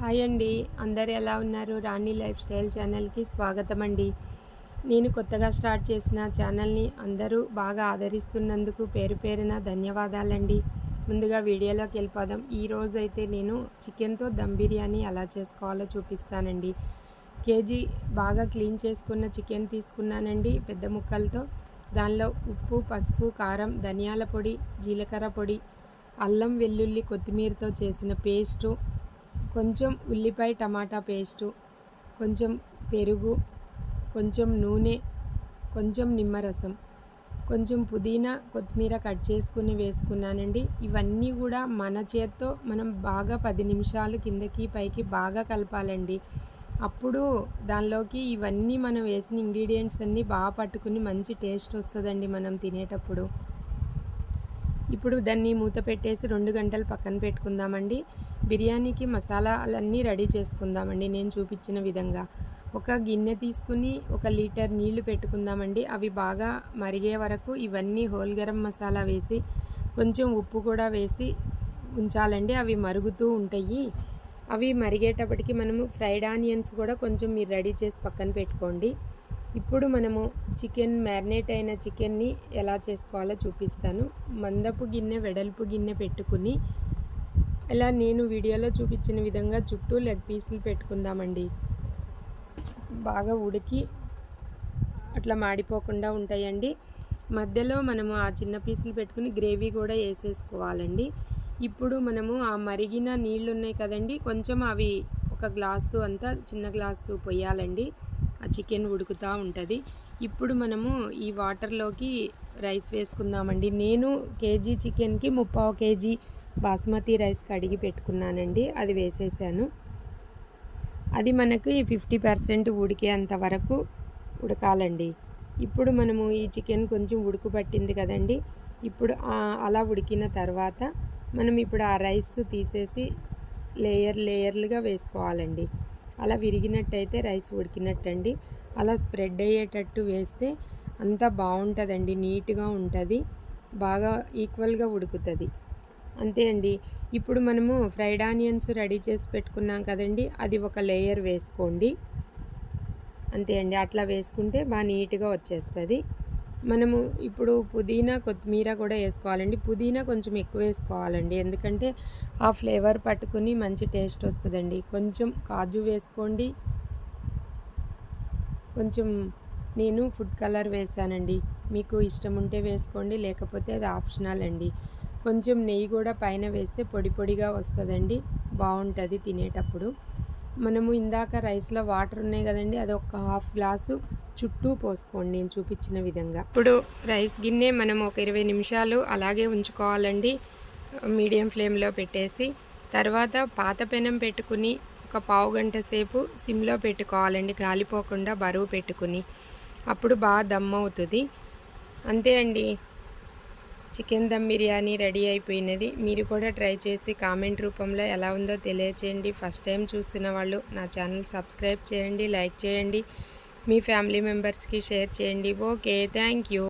Hi అండి. అందరు ఎలా ఉన్నారు? రాణి లైఫ్ స్టైల్ ఛానల్కి స్వాగతం అండి నేను కొత్తగా స్టార్ట్ చేసిన ఛానల్ని అందరూ బాగా ఆదరిస్తున్నందుకు పేరు పేరున ధన్యవాదాలండి. ముందుగా వీడియోలోకి వెళ్ళిపోదాం. ఈరోజు అయితే నేను చికెన్తో దమ్ బిర్యానీ ఎలా చేసుకోవాలో చూపిస్తానండి. కేజీ బాగా క్లీన్ చేసుకున్న చికెన్ తీసుకున్నానండి పెద్ద ముక్కలతో. దానిలో ఉప్పు పసుపు కారం ధనియాల పొడి జీలకర్ర పొడి అల్లం వెల్లుల్లి కొత్తిమీరతో చేసిన పేస్టు కొంచెం ఉల్లిపాయ టమాటా పేస్టు కొంచెం పెరుగు కొంచెం నూనె కొంచెం నిమ్మరసం. కొంచెం పుదీనా కొత్తిమీర కట్ చేసుకుని వేసుకున్నానండి. ఇవన్నీ కూడా మన చేత్తో మనం బాగా పది నిమిషాలు కిందకి పైకి బాగా కలపాలండి. అప్పుడు దానిలోకి ఇవన్నీ మనం వేసిన ఇంగ్రీడియంట్స్ అన్నీ బాగా పట్టుకుని మంచి టేస్ట్ వస్తుందండి మనం తినేటప్పుడు. ఇప్పుడు దాన్ని మూత పెట్టేసి రెండు గంటలు పక్కన పెట్టుకుందామండి. బిర్యానీకి మసాలాలన్నీ రెడీ చేసుకుందామండి నేను చూపించిన విధంగా. ఒక గిన్నె తీసుకుని ఒక లీటర్ నీళ్ళు పెట్టుకుందామండి. అవి బాగా మరిగే వరకు ఇవన్నీ హోల్ గరం మసాలా వేసి కొంచెం ఉప్పు కూడా వేసి ఉంచాలండి. అవి మరుగుతూ ఉంటాయి. అవి మరిగేటప్పటికి మనము ఫ్రైడ్ ఆనియన్స్ కూడా కొంచెం మీరు రెడీ చేసి పక్కన పెట్టుకోండి. ఇప్పుడు మనము చికెన్ మ్యారినేట్ అయిన చికెన్ని ఎలా చేసుకోవాలో చూపిస్తాను. మందపు గిన్నె వెడల్పు గిన్నె పెట్టుకుని ఇలా నేను వీడియోలో చూపించిన విధంగా చుట్టూ లెగ్ పీసులు పెట్టుకుందామండి. బాగా ఉడికి అట్లా మాడిపోకుండా ఉంటాయండి. మధ్యలో మనము ఆ చిన్న పీసులు పెట్టుకుని గ్రేవీ కూడా వేసేసుకోవాలండి. ఇప్పుడు మనము ఆ మరిగిన నీళ్ళు ఉన్నాయి కదండి కొంచెం అవి ఒక గ్లాసు అంతా చిన్న గ్లాసు పొయ్యాలండి. ఆ చికెన్ ఉడుకుతూ ఉంటుంది. ఇప్పుడు మనము ఈ వాటర్లోకి రైస్ వేసుకుందామండి. నేను కేజీ చికెన్కి ముప్పావు కేజీ బాస్మతి రైస్ కడిగి పెట్టుకున్నానండి. అది వేసేసాను. అది మనకి ఫిఫ్టీ పర్సెంట్ ఉడికేంత వరకు ఉడకాలండి. ఇప్పుడు మనము ఈ చికెన్ కొంచెం ఉడుకు పట్టింది కదండి. ఇప్పుడు అలా ఉడికిన తర్వాత మనం ఇప్పుడు ఆ రైస్ తీసేసి లేయర్ లేయర్లుగా వేసుకోవాలండి. అలా విరిగినట్టయితే రైస్ ఉడికినట్టండి. అలా స్ప్రెడ్ అయ్యేటట్టు వేస్తే అంతా బాగుంటుందండి నీట్గా ఉంటుంది బాగా ఈక్వల్గా ఉడుకుతుంది. అంతే అండి. ఇప్పుడు మనము ఫ్రైడ్ ఆనియన్స్ రెడీ చేసి పెట్టుకున్నాం కదండి అది ఒక లేయర్ వేసుకోండి. అంతే అండి. అట్లా వేసుకుంటే బాగా నీట్గా వచ్చేస్తుంది. మనము ఇప్పుడు పుదీనా కొత్తిమీర కూడా వేసుకోవాలండి. పుదీనా కొంచెం ఎక్కువ వేసుకోవాలండి. ఎందుకంటే ఆ ఫ్లేవర్ పట్టుకుని మంచి టేస్ట్ వస్తుందండి. కొంచెం కాజు వేసుకోండి. కొంచెం నేను ఫుడ్ కలర్ వేసానండి. మీకు ఇష్టం ఉంటే వేసుకోండి లేకపోతే అది ఆప్షనల్ అండి. కొంచెం నెయ్యి కూడా పైన వేస్తే పొడి పొడిగా వస్తుందండి. బాగుంటుంది తినేటప్పుడు. మనము ఇందాక రైస్లో వాటర్ ఉన్నాయి కదండి అది ఒక హాఫ్ గ్లాసు చుట్టూ పోసుకోండి. నేను చూపించిన విధంగా. ఇప్పుడు రైస్ గిన్నె మనం ఒక ఇరవై నిమిషాలు అలాగే ఉంచుకోవాలండి. మీడియం ఫ్లేమ్లో పెట్టేసి తర్వాత పాత పెనం పెట్టుకుని ఒక పావు గంట సేపు సిమ్లో పెట్టుకోవాలండి. గాలిపోకుండా బరువు పెట్టుకుని. అప్పుడు బాగా దమ్ అవుతుంది. అంతే అండి. చికెన్ దమ్ బిర్యానీ రెడీ అయిపోయినది. మీరు కూడా ట్రై చేసి కామెంట్ రూపంలో ఎలా ఉందో తెలియచేయండి. ఫస్ట్ టైం చూస్తున్న వాళ్ళు నా ఛానల్ సబ్స్క్రైబ్ చేయండి లైక్ చేయండి. మీ ఫ్యామిలీ మెంబర్స్కి షేర్ చేయండి. Okay thank you.